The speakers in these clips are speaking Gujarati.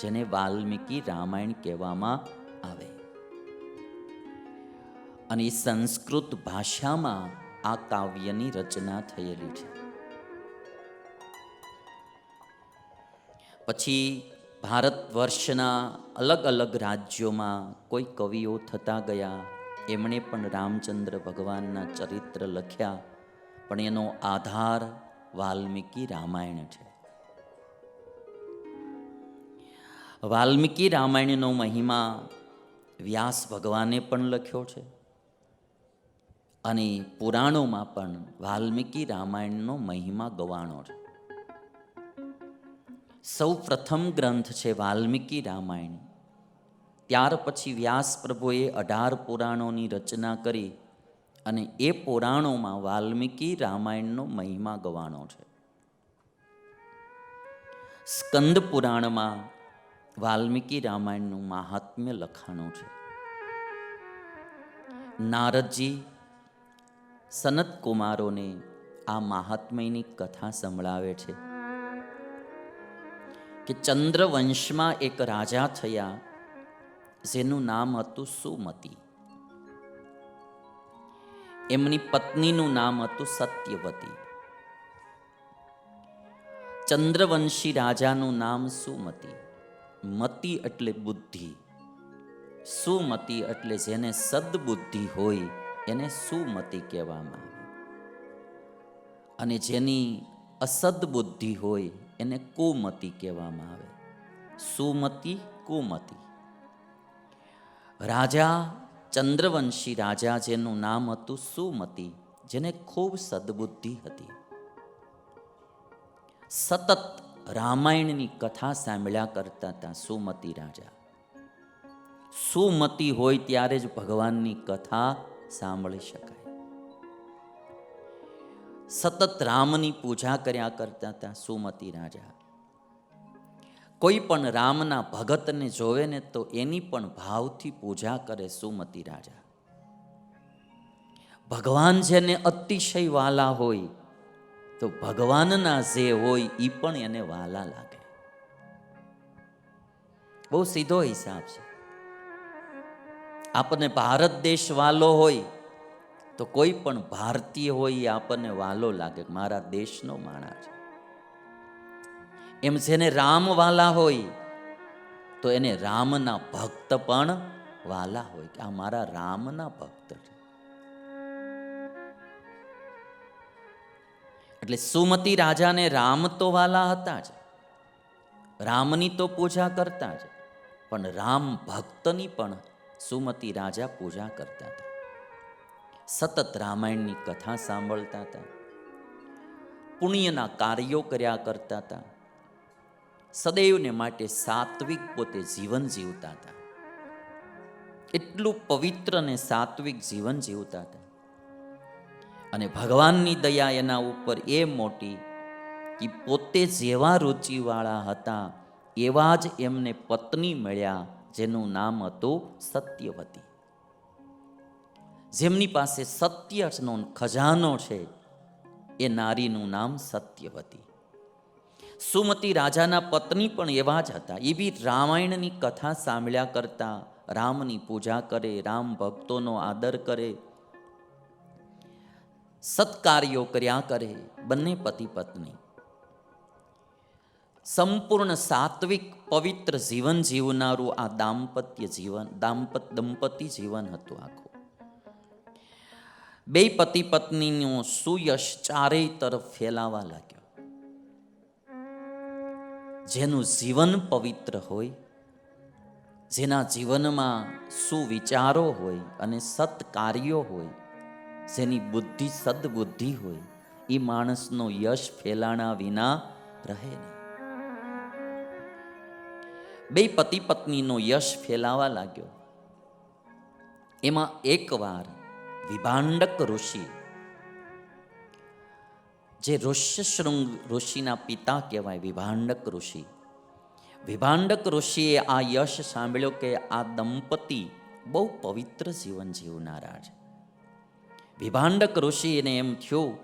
જેને વાલ્મીકી રામાયણ કહેવામાં આવે. અને સંસ્કૃત ભાષામાં આ કાવ્યની રચના થયેલી છે. પછી ભારત વર્ષના અલગ અલગ રાજ્યોમાં કોઈ કવિઓ થતા ગયા, એમણે પણ રામચંદ્ર ભગવાનના ચરિત્ર લખ્યા, પણ એનો આધાર વાલ્મીકી રામાયણ છે. વાલ્મીકી રામાયણનો મહિમા વ્યાસ ભગવાને પણ લખ્યો છે. અને પુરાણોમાં પણ વાલ્મીકી રામાયણનો મહિમા ગવાણો છે. સૌ પ્રથમ ગ્રંથ છે વાલ્મીકી રામાયણ. ત્યાર પછી વ્યાસ પ્રભુએ અઢાર પુરાણોની રચના કરી અને એ પુરાણોમાં વાલ્મીકી રામાયણનો મહિમા ગવાણો છે. સ્કંદ પુરાણમાં વાલ્મીકી રામાયણનું મહાત્મ્ય લખાણું છે. નારદજી સનત કુમારોને આ મહાત્મ્યની કથા સંભળાવે છે કે ચંદ્રવંશમાં એક રાજા થયા, જેનું નામ હતું સુમતી. એમની પત્નીનું નામ હતું સત્યવતી. ચંદ્રવંશી રાજાનું નામ સુમતી. મતી એટલે બુદ્ધિ. સુમતી એટલે જેને સદબુદ્ધિ હોય, એને સુમતી કહેવામાં આવે. અને જેની અસદબુદ્ધિ હોય, એને કુમતી કહેવામાં આવે. સુમતી, કુમતી. રાજા, ચંદ્રવંશી રાજા જેનું નામ હતું સુમતી, જેને ખૂબ સદબુદ્ધિ હતી. સતત રામાયણની કથા સાંભળ્યા કરતા હતા સુમતી રાજા. સુમતી હોય ત્યારે જ ભગવાનની કથા સાંભળી શકાય. સતત રામની પૂજા કર્યા કરતા હતા સુમતી રાજા. કોઈ પણ રામના ભગતને જોવે ને તો એની પણ ભાવથી પૂજા કરે સુમતી રાજા. ભગવાન જેને અતિશય વાલા હોય તો ભગવાનના જે હોય એ પણ એને વાલા લાગે. બહુ સીધો હિસાબ છે. આપણને ભારત દેશ વાલો હોય, તો કોઈ પણ ભારતીય હોય એ આપણને વાલો લાગે મારા દેશનો માણા છે. એમ જેને રામ વાલા હોય, તો એને રામના ભક્ત પણ વાલા હોય કે આ મારા રામના ભક્ત છે. એટલે સુમતી રાજાને રામ તો વાલા હતા જ. રામની તો પૂજા કરતા જ. પણ રામ ભક્તની પણ સુમતી રાજા પૂજા કરતા હતા. સતત રામાયણની કથા સાંભળતા હતા. પુણ્યના કાર્યો કર્યા કરતા હતા. સદૈવને માટે સાત્વિક પોતે જીવન જીવતા હતા. એટલું પવિત્ર અને સાત્વિક જીવન જીવતા હતા. અને ભગવાનની દયા એના ઉપર એ મોટી કે પોતે જેવા રુચિવાળા હતા, એવા જ એમને પત્ની મળ્યા, જેનું નામ હતું સત્યવતી. જેમની પાસે સત્યનો ખજાનો છે, એ નારીનું નામ સત્યવતી. સુમતી રાજાના પત્ની પણ એવા જ હતા. એ બી રામાયણની કથા સાંભળ્યા કરતા રામની પૂજા કરે, રામ ભક્તોનો આદર કરે સત્કાર્યો કર્યા કરે, બંને પતિ પત્ની. સંપૂર્ણ સાત્વિક પવિત્ર જીવન જીવનારું આ દાંપત્ય જીવન, દાંપત દંપતી જીવન હતું આખું. બે પતિ પત્નીનો સુયશ ચારેય તરફ ફેલાવા લાગ્યો. જેનું જીવન પવિત્ર હોય, જેના જીવનમાં સુવિચારો હોય અને સત્કાર્યો હોય જેની બુદ્ધિ સદબુદ્ધિ હોય એ માણસનો યશ ફેલાણા વિના રહે નહીં. બે પતિ પત્નીનો યશ ફેલાવા લાગ્યો. એમાં એકવાર વિભાંડક ઋષિ, જે ઋષ્યશૃંગ ઋષિના પિતા કહેવાય વિભાંડક ઋષિ, વિભાંડક ઋષિએ આ યશ સાંભળ્યો કે આ દંપતી બહુ પવિત્ર જીવન જીવનારા છે. વિભાંડક ઋષિને એમ થયું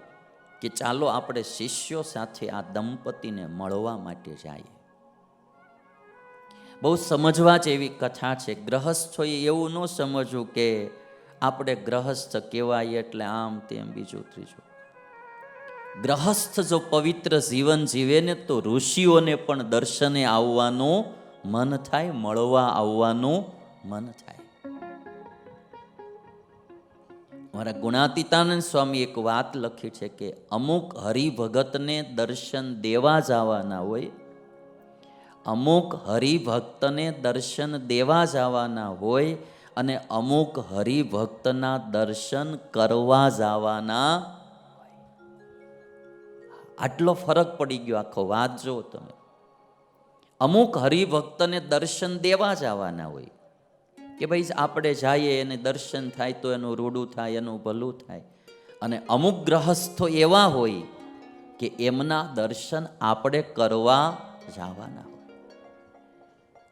કે ચાલો આપણે શિષ્યો સાથે આ દંપતીને મળવા માટે જઈએ. બહુ સમજવા જેવી કથા છે. ગ્રહસ્થોએ એવું ન સમજવું કે આપણે ગ્રહસ્થ કહેવાય એટલે આમ તેમ બીજું ત્રીજું. ગ્રહસ્થ જો પવિત્ર જીવન જીવે ને તો ઋષિઓને પણ દર્શને આવવાનું મન થાય, મળવા આવવાનું મન થાય. મારા ગુણાતીતાનંદ સ્વામી એક વાત લખી છે કે અમુક હરિભગતને દર્શન દેવા જવાના હોય, અમુક હરિભક્તને દર્શન દેવા જવાના હોય અને અમુક હરિભક્તના દર્શન કરવા જવાના આટલો ફરક પડી ગયો આખો વાત જો તમે. અમુક હરિભક્તને દર્શન દેવા જવાના હોય કે ભાઈ આપણે જઈએ, એને દર્શન થાય તો એનું રૂડું થાય, એનું ભલું થાય. અને અમુક ગ્રહસ્થો એવા હોય કે એમના દર્શન આપણે કરવા જવાના હોય.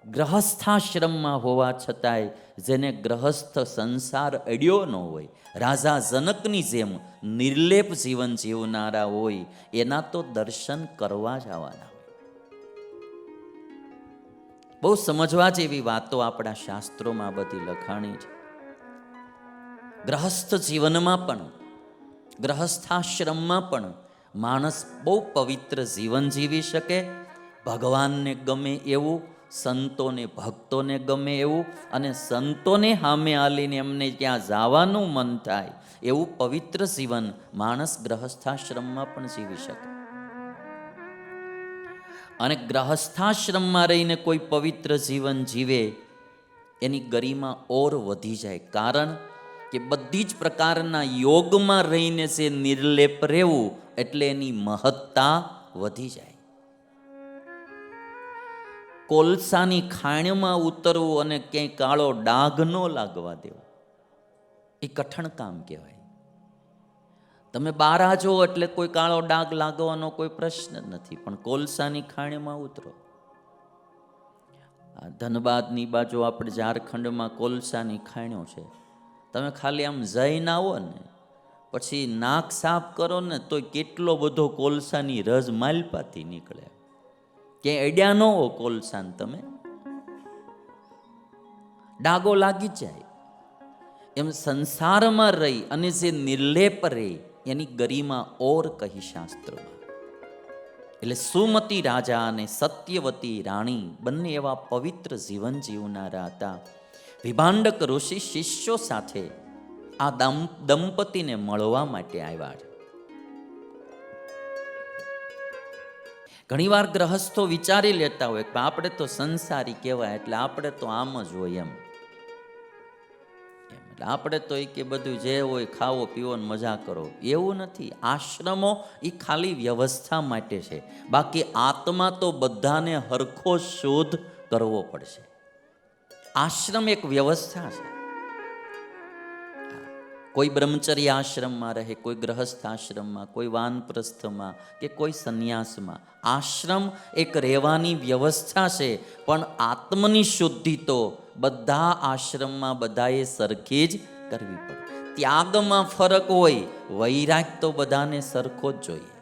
ગ્રહસ્થાશ્રમમાં હોવા છતાંય જેને ગ્રહસ્થ સંસાર અડ્યો ન હોય, રાજા જનકની જેમ નિર્લેપ જીવન જીવનારા હોય, એના તો દર્શન કરવા જવાના બહુ સમજવા જેવી વાતો આપણા શાસ્ત્રોમાં બધી લખાણી છે. ગ્રહસ્થ જીવનમાં પણ, ગ્રહસ્થાશ્રમમાં પણ માણસ બહુ પવિત્ર જીવન જીવી શકે, ભગવાનને ગમે એવું, સંતોને, ભક્તોને ગમે એવું અને સંતોને સામે આલીને એમને ત્યાં જવાનું મન થાય એવું પવિત્ર જીવન માણસ ગ્રહસ્થાશ્રમમાં પણ જીવી શકે. અને ગ્રહસ્થાશ્રમમાં રહીને કોઈ પવિત્ર જીવન જીવે, એની ગરિમા ઓર વધી જાય. કારણ કે બધી જ પ્રકારના યોગમાં રહીને જે નિર્લેપ રહેવું, એટલે એની મહત્તા વધી જાય. કોલસાની ખાણમાં ઉતરવું અને ક્યાંય કાળો ડાઘ ન લાગવા દેવો, એ કઠણ કામ કહેવાય. તમે બારા જો એટલે કોઈ કાળો ડાઘ લાગવાનો કોઈ પ્રશ્ન નથી, પણ કોલસાની ખાણીમાં ઉતરો. આ ધનબાદની બાજુ આપણે ઝારખંડમાં કોલસાની ખાણ્યો છે. તમે ખાલી આમ જઈને આવો ને, પછી નાક સાફ કરો ને તો કેટલો બધો કોલસાની રજ માલપાથી નીકળે. કે અડ્યા ન હો કોલસાન તમે. ડાગો લાગી જાય. એમ સંસારમાં રહી અને જે નિર્લેપ રહે એની ગરિમા ઓર કહી શાસ્ત્રમાં. એટલે સુમતી રાજા અને સત્યવતી રાણી બંને એવા પવિત્ર જીવન જીવનારા હતા. વિભાંડક ઋષિ શિષ્યો સાથે આ દંપતીને મળવા માટે આવ્યા છે. ઘણીવાર ગ્રહસ્થો વિચારી લેતા હોય કે આપણે તો સંસારી કહેવાય, એટલે આપણે તો આમ જ હોય એમ. એટલે આપણે તો એ કે બધું જે હોય ખાવો પીવો ને મજા કરો. એવું નથી. આશ્રમો એ ખાલી વ્યવસ્થા માટે છે. બાકી આત્મા તો બધાને હરખો શોધ કરવો પડશે. આશ્રમ એક વ્યવસ્થા છે. કોઈ બ્રહ્મચર્ય આશ્રમમાં રહે, કોઈ ગ્રહસ્થ આશ્રમમાં, કોઈ વાનપ્રસ્થમાં કે કોઈ સંન્યાસમાં. આશ્રમ એક રહેવાની વ્યવસ્થા છે, પણ આત્મની શુદ્ધિ તો બધા આશ્રમમાં બધાએ સરખી જ કરવી પડે. ત્યાગમાં ફરક હોય, વૈરાગ તો બધાને સરખો જ જોઈએ.